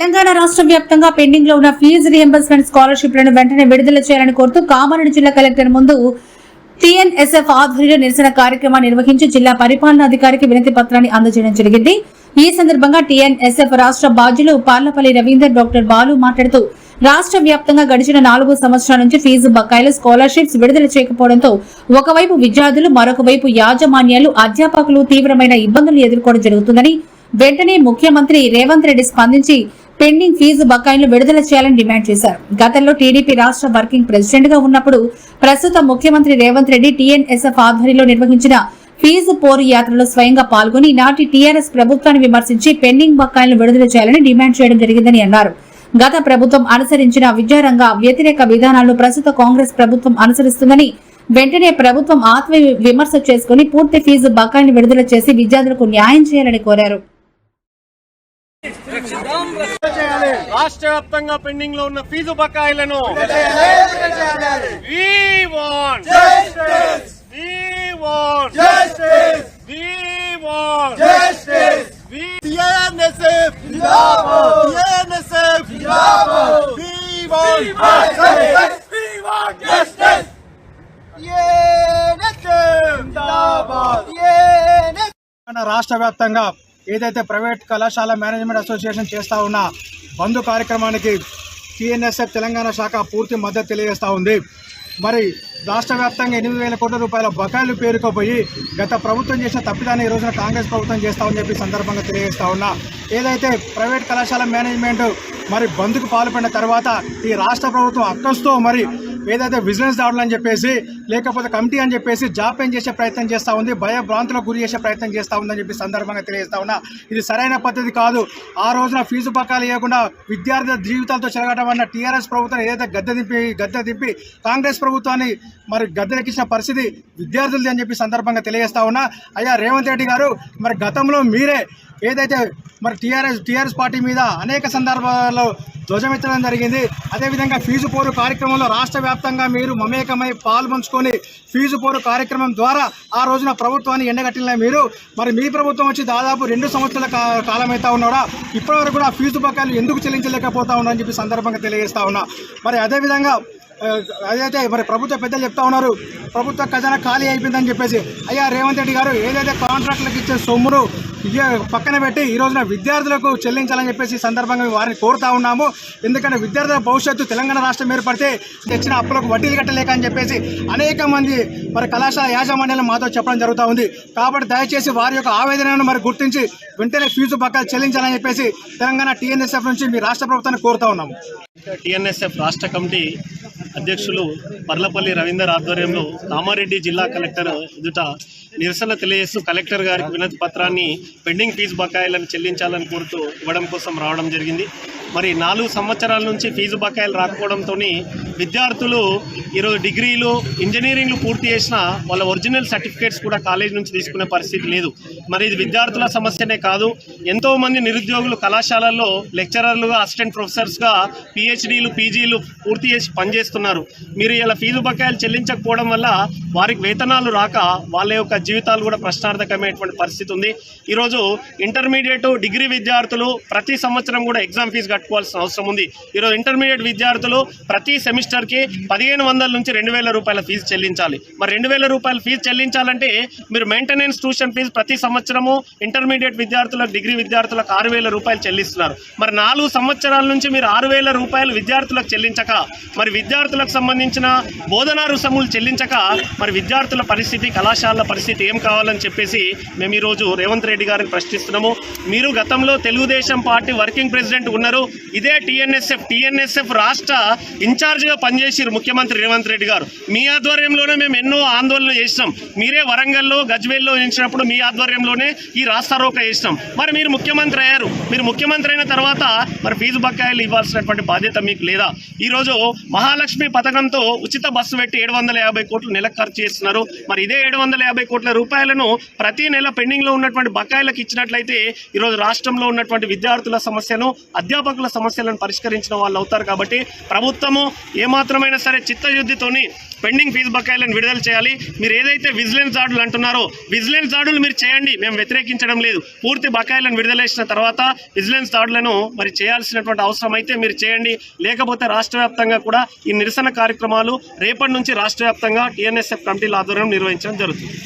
తెలంగాణ రాష్ట్ర వ్యాప్తంగా పెండింగ్లో ఉన్న ఫీజు రియంబర్స్మెంట్ స్కాలర్షిప్లను వెంటనే విడుదల చేయాలని కోరుతూ కామారెడ్డి జిల్లా కలెక్టర్ ముందు టీఎన్ఎస్ఎఫ్ ఆధ్వర్యంలో నిరసన కార్యక్రమాన్ని నిర్వహించి జిల్లా పరిపాలనాధికారికి వినతి పత్రాన్ని అందజేయడం జరిగింది. ఈ సందర్భంగా టీఎన్ఎస్ఎఫ్ రాష్ట్ర బాధ్యులు పార్లపల్లి రవీందర్ డాక్టర్ బాలు మాట్లాడుతూ రాష్ట్ర వ్యాప్తంగా గడిచిన నాలుగు సంవత్సరాల నుంచి ఫీజు బకాయిలు స్కాలర్షిప్స్ విడుదల చేయకపోవడంతో ఒకవైపు విద్యార్థులు మరొక వైపు యాజమాన్యాలు అధ్యాపకులు తీవ్రమైన ఇబ్బందులు ఎదుర్కోవడం జరుగుతుందని వెంటనే ముఖ్యమంత్రి రేవంత్ రెడ్డి స్పందించి పెండింగ్ ఫీజు బకాయిలు విడుదల చేయాలని డిమాండ్ చేశారు. గతంలో టీడీపీ రాష్ట్ర వర్కింగ్ ప్రెసిడెంట్గా ఉన్నప్పుడు ప్రస్తుత ముఖ్యమంత్రి రేవంత్ రెడ్డి టీఎన్ఎస్ఎఫ్ ఆధ్వర్యంలో నిర్వహించిన ఫీజు పోరు యాత్రలో స్వయంగా పాల్గొని నాటి టీఆర్ఎస్ ప్రభుత్వాన్ని విమర్శించి పెండింగ్ బకాయిలను విడుదల చేయాలని డిమాండ్ చేయడం జరిగిందని అన్నారు. గత ప్రభుత్వం అనుసరించిన విద్యారంగ వ్యతిరేక విధానాలను ప్రస్తుత కాంగ్రెస్ ప్రభుత్వం అనుసరిస్తుందని వెంటనే ప్రభుత్వం ఆత్మ విమర్శ చేసుకుని పూర్తి ఫీజు బకాయిలను విడుదల చేసి విద్యార్థులకు న్యాయం చేయాలని కోరారు. రాష్ట్ర వ్యాప్తంగా పెండింగ్లో ఉన్న ఫీజు బకాయిలను రాష్ట్ర వ్యాప్తంగా ఏదైతే ప్రైవేట్ కళాశాల మేనేజ్మెంట్ అసోసియేషన్ చేస్తూ ఉన్న బంధు కార్యక్రమానికి టీఎన్ఎస్ఎఫ్ తెలంగాణ శాఖ పూర్తి మద్దతు తెలియజేస్తూ ఉంది. మరి రాష్ట్ర వ్యాప్తంగా ఎనిమిది వేల కోట్ల రూపాయల బకాయిలు పేరుకోపోయి గత ప్రభుత్వం చేసిన తప్పిదాన్ని ఈ రోజున కాంగ్రెస్ ప్రభుత్వం చేస్తామని చెప్పి సందర్భంగా తెలియజేస్తా ఉన్నా. ఏదైతే ప్రైవేట్ కళాశాల మేనేజ్మెంట్ మరి బంద్కు పాల్పడిన తర్వాత ఈ రాష్ట్ర ప్రభుత్వం అక్కస్తో మరి ఏదైతే బిజినెస్ దాడులు అని చెప్పేసి లేకపోతే కమిటీ అని చెప్పేసి జాప్యం చేసే ప్రయత్నం చేస్తూ ఉంది భయభ్రాంతులకు గురి చేసే ప్రయత్నం చేస్తూ ఉందని చెప్పి సందర్భంగా తెలియజేస్తా ఉన్నా. ఇది సరైన పద్ధతి కాదు. ఆ రోజున ఫీజు పక్కాలు ఇవ్వకుండా విద్యార్థుల జీవితాలతో చెరగడం అన్న టీఆర్ఎస్ ప్రభుత్వం ఏదైతే గద్దె దింపి గద్దె దింపి కాంగ్రెస్ ప్రభుత్వాన్ని మరి గద్దెనెక్కించిన పరిస్థితి విద్యార్థులది అని చెప్పి సందర్భంగా తెలియజేస్తా ఉన్నా. అయ్యా రేవంత్ రెడ్డి గారు మరి గతంలో మీరే ఏదైతే మరి టీఆర్ఎస్ టీఆర్ఎస్ పార్టీ మీద అనేక సందర్భాల్లో ధ్వజమెత్తడం జరిగింది. అదేవిధంగా ఫీజు పోరు కార్యక్రమంలో రాష్ట్ర వ్యాప్తంగా మీరు మమేకమై పాల్పంచుకొని ఫీజు పోరు కార్యక్రమం ద్వారా ఆ రోజున ప్రభుత్వాన్ని ఎండగట్టిన మీరు మరి మీ ప్రభుత్వం వచ్చి దాదాపు రెండు సంవత్సరాల కాలం అయితే ఉన్నాడా ఇప్పటివరకు కూడా ఫీజు బకాయిలు ఎందుకు చెల్లించలేకపోతా ఉన్నారని చెప్పి సందర్భంగా తెలియజేస్తా ఉన్నా. మరి అదేవిధంగా అదైతే మరి ప్రభుత్వ పెద్దలు చెప్తా ఉన్నారు ప్రభుత్వ ఖజానా ఖాళీ అయిపోయిందని చెప్పేసి. అయ్యా రేవంత్ రెడ్డి గారు ఏదైతే కాంట్రాక్టులకు ఇచ్చే సొమ్మును విద్యా పక్కన పెట్టి ఈ రోజున విద్యార్థులకు చెల్లించాలని చెప్పేసి ఈ సందర్భంగా వారిని కోరుతా ఉన్నాము. ఎందుకంటే విద్యార్థుల భవిష్యత్తు తెలంగాణ రాష్ట్రం ఏర్పడితే తెచ్చిన అప్పులకు వడ్డీలు కట్టలేక అని చెప్పేసి అనేక మంది మరి కళాశాల యాజమాన్యాలు మాతో చెప్పడం జరుగుతూ ఉంది. కాబట్టి దయచేసి వారి యొక్క ఆవేదనను మరి గుర్తించి వెంటనే ఫీజు బకాయిలు చెల్లించాలని చెప్పేసి తెలంగాణ టీఎన్ఎస్ఎఫ్ నుంచి మీ రాష్ట్ర ప్రభుత్వాన్ని కోరుతా ఉన్నాము. టిఎన్ఎస్ఎఫ్ రాష్ట్ర కమిటీ అధ్యక్షులు పర్లపల్లి రవీందర్ ఆధ్వర్యంలో కామారెడ్డి జిల్లా కలెక్టర్ ఎదుట నిరసన తెలియజేస్తూ కలెక్టర్ గారికి వినతి పత్రాన్ని పెండింగ్ ఫీజు బకాయిలను చెల్లించాలని కోరుతూ ఇవ్వడం కోసం రావడం జరిగింది. మరి నాలుగు సంవత్సరాల నుంచి ఫీజు బకాయిలు రాకపోవడంతో విద్యార్థులు ఈరోజు డిగ్రీలు ఇంజనీరింగ్లు పూర్తి చేసిన వాళ్ళ ఒరిజినల్ సర్టిఫికేట్స్ కూడా కాలేజ్ నుంచి తీసుకునే పరిస్థితి లేదు. మరి ఇది విద్యార్థుల సమస్యనే కాదు. ఎంతోమంది నిరుద్యోగులు కళాశాలల్లో లెక్చరర్లుగా అసిస్టెంట్ ప్రొఫెసర్స్గా పిహెచ్డీలు పీజీలు పూర్తి చేసి పనిచేస్తున్నారు. మీరు ఇలా ఫీజు బకాయిలు చెల్లించకపోవడం వల్ల వారికి వేతనాలు రాక వాళ్ళ యొక్క జీవితాలు కూడా ప్రశ్నార్థకమైనటువంటి పరిస్థితి ఉంది. ఈరోజు ఇంటర్మీడియట్ డిగ్రీ విద్యార్థులు ప్రతి సంవత్సరం కూడా ఎగ్జామ్ ఫీజు కట్టుకోవాల్సిన అవసరం ఉంది. ఈరోజు ఇంటర్మీడియట్ విద్యార్థులు ప్రతి సెమిస్టర్కి పదిహేను వందల నుంచి రెండు వేల రూపాయల ఫీజు చెల్లించాలి. మరి రెండు వేల రూపాయల ఫీజు చెల్లించాలంటే మీరు మెయింటెనెన్స్ ట్యూషన్ ఫీజు ప్రతి సంవత్సరము ఇంటర్మీడియట్ విద్యార్థులకు డిగ్రీ విద్యార్థులకు ఆరు వేల రూపాయలు చెల్లిస్తున్నారు. మరి నాలుగు సంవత్సరాల నుంచి మీరు ఆరు వేల రూపాయలు విద్యార్థులకు చెల్లించక మరి విద్యార్థులకు సంబంధించిన బోధనా రుసములు చెల్లించక మరి విద్యార్థుల పరిస్థితి కళాశాలల పరిస్థితి ఏం కావాలని చెప్పేసి మేము ఈరోజు రేవంత్ రెడ్డి గారిని ప్రశ్నిస్తున్నాము. మీరు గతంలో తెలుగుదేశం పార్టీ వర్కింగ్ ప్రెసిడెంట్ ఉన్నారు. ఇదే టీఎన్ఎస్ఎఫ్ టీఎన్ఎస్ఎఫ్ రాష్ట్ర ఇన్ఛార్జ్గా పనిచేసిరు ముఖ్యమంత్రి రేవంత్ రెడ్డి గారు. మీ ఆధ్వర్యంలోనే మేము ఎన్నో ఆందోళనలు చేసినాం. మీరే వరంగల్లో గజ్వేల్లో చేసినప్పుడు మీ ఆధ్వర్యంలోనే ఈ రాస్తారోక చేసినాం. మరి మీరు ముఖ్యమంత్రి అయ్యారు. మీరు ముఖ్యమంత్రి అయిన తర్వాత మరి ఫీజు బకాయిలు ఇవ్వాల్సినటువంటి బాధ్యత మీకు లేదా? ఈరోజు మహాలక్ష్మి పథకంతో ఉచిత బస్సు పెట్టి ఏడు వందల యాభై కోట్లు నెలకు ఖర్చు చేస్తున్నారు. మరి ఇదే ఏడు వందల యాభై కోట్ల రూపాయలను ప్రతి నెల పెండింగ్లో ఉన్నటువంటి బకాయిలకు ఇచ్చినట్లయితే ఈరోజు రాష్ట్రంలో ఉన్నటువంటి విద్యార్థుల సమస్యను అధ్యాపకుల సమస్యలను పరిష్కరించిన వాళ్ళు అవుతారు కాబట్టి ప్రభుత్వము ఏమాత్రమైనా సరే చిత్తశుద్ధితోని పెండింగ్ ఫీజు బకాయిలను విడుదల చేయాలి. మీరు ఏదైతే విజిలెన్స్ దాడులు అంటున్నారో విజిలెన్స్ దాడులు మీరు చేయండి. మేము వ్యతిరేకించడం లేదు. పూర్తి బకాయిలను విడుదల చేసిన తర్వాత విజిలెన్స్ దాడులను మరి చేయాల్సినటువంటి అవసరం అయితే మీరు చేయండి. లేకపోతే రాష్ట్ర వ్యాప్తంగా కూడా ఈ నిరసన కార్యక్రమాలు రేపటి నుంచి రాష్ట్ర వ్యాప్తంగా టీఎన్ఎస్ఎఫ్ కమిటీల ఆధ్వర్యం నిర్వహించడం జరుగుతుంది.